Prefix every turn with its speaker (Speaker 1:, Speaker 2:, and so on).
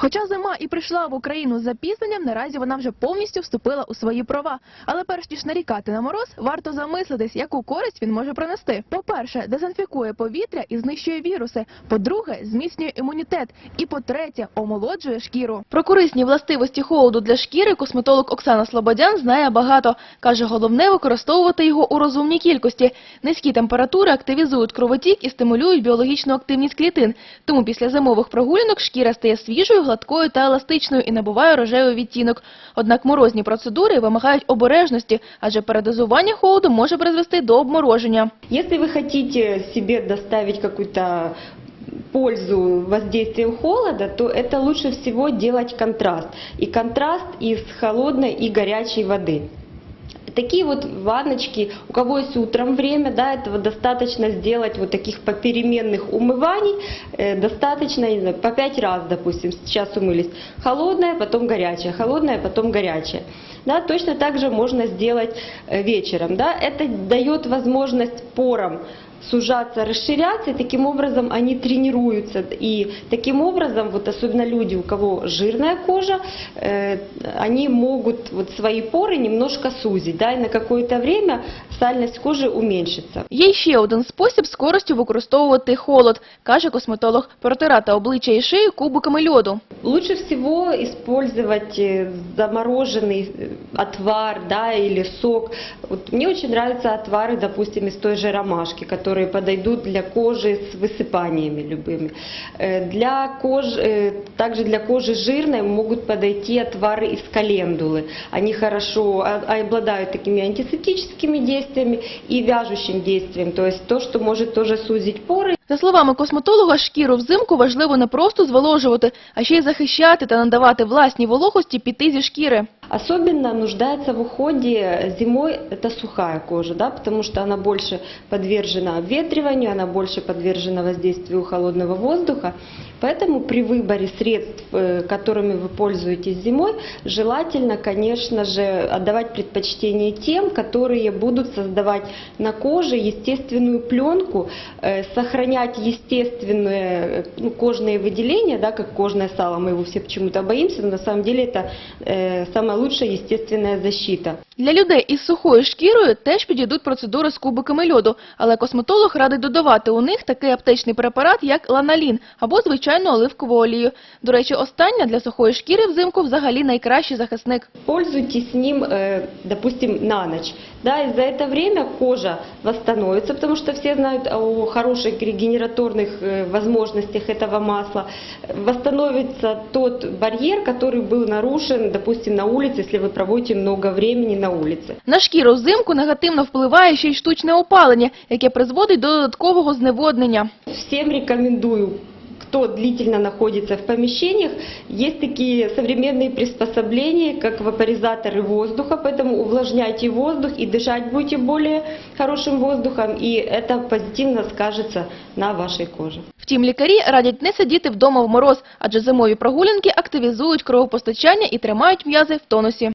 Speaker 1: Хоча зима і прийшла в Україну з запізненням, наразі вона вже повністю вступила у свої права. Але перш ніж нарікати на мороз, варто замислитись, яку користь він може принести. По-перше, дезінфікує повітря і знищує віруси. По-друге, зміцнює імунітет. І по-третє, омолоджує шкіру. Про корисні властивості холоду для шкіри косметолог Оксана Слободян знає багато. Каже, головне використовувати його у розумній кількості. Низькі температури активізують кровотік і стимулюють біологічну активність клітин. Тому після зимових прогулянок шкіра стає свіжою, гладкою та еластичною і набуває рожевий відтінок. Однак морозні процедури вимагають обережності, адже передозування холоду може призвести до обмороження.
Speaker 2: Если вы хотите себе доставить какую-то пользу воздействием холода, то это лучше всего делать контраст. И контраст из холодной и горячей воды. Такие вот ванночки, у кого есть утром время, да, этого достаточно сделать вот таких попеременных умываний, э, достаточно, не знаю, по пять раз, допустим, сейчас умылись, холодная, потом горячая, холодная, потом горячая. Да, точно так же можно сделать э, вечером, да, это дает возможность порам сужаться, расширяться, и таким образом они тренируются. И таким образом, вот особенно люди, у кого жирная кожа, э, они могут вот свои поры немножко сузить, да, и на какое-то время сальность кожи уменьшится.
Speaker 1: Є й ще один спосіб з користю використовувати холод, каже косметолог, протирати обличчя і шию кубиками льоду.
Speaker 2: Лучше всего использовать э, замороженный э, отвар да, или сок. Вот мне очень нравятся отвары, допустим, из той же ромашки, которые подойдут для кожи с высыпаниями любыми. Э, Для кожи, э, также для кожи жирной могут подойти отвары из календулы. Они хорошо а- обладают такими антисептическими действиями и вяжущим действием, то есть то, что может тоже сузить поры
Speaker 1: за словами косметолога, шкіру взимку важливо не просто зволожувати, а ще й захищати та надавати власній вологості піти зі шкіри.
Speaker 2: Особенно нуждается в уходе зимой это сухая кожа, да, потому что она больше подвержена обветриванию, она больше подвержена воздействию холодного воздуха. Поэтому при выборе средств, э, которыми вы пользуетесь зимой, желательно, конечно же, отдавать предпочтение тем, которые будут создавать на коже естественную пленку, э, сохранять естественные э, ну, кожные выделения, да, как кожное сало, мы его все почему-то боимся, но на самом деле это э, самая лучшая естественная защита.
Speaker 1: Для людей із сухою шкірою теж підійдуть процедури з кубиками льоду, але косметолог радить додавати у них такий аптечний препарат, як ланалін або звичайну оливкову олію. До речі, остання для сухої шкіри взимку взагалі найкращий захисник.
Speaker 2: Пользуйтесь ним, э, допустим, на ночь. Да, и за это время кожа восстановится, потому что все знают о хороших регенераторных э, возможностях этого масла. Восстановится тот барьер, который был нарушен, допустим, на улице, если вы проводите много времени на улице.
Speaker 1: На шкіру взимку негативно впливає ще й штучне опалення, яке призводить до додаткового зневоднення.
Speaker 2: Всем рекомендую кто длительно находится в помещениях, есть такие современные приспособления, как вапоризаторы воздуха, поэтому увлажняйте воздух и дышать будете более хорошим воздухом, и это позитивно скажется на вашей коже.
Speaker 1: Втім, лікарі радять не сидіти вдома в мороз, адже зимові прогулянки активізують кровопостачання і тримають м'язи в тонусі.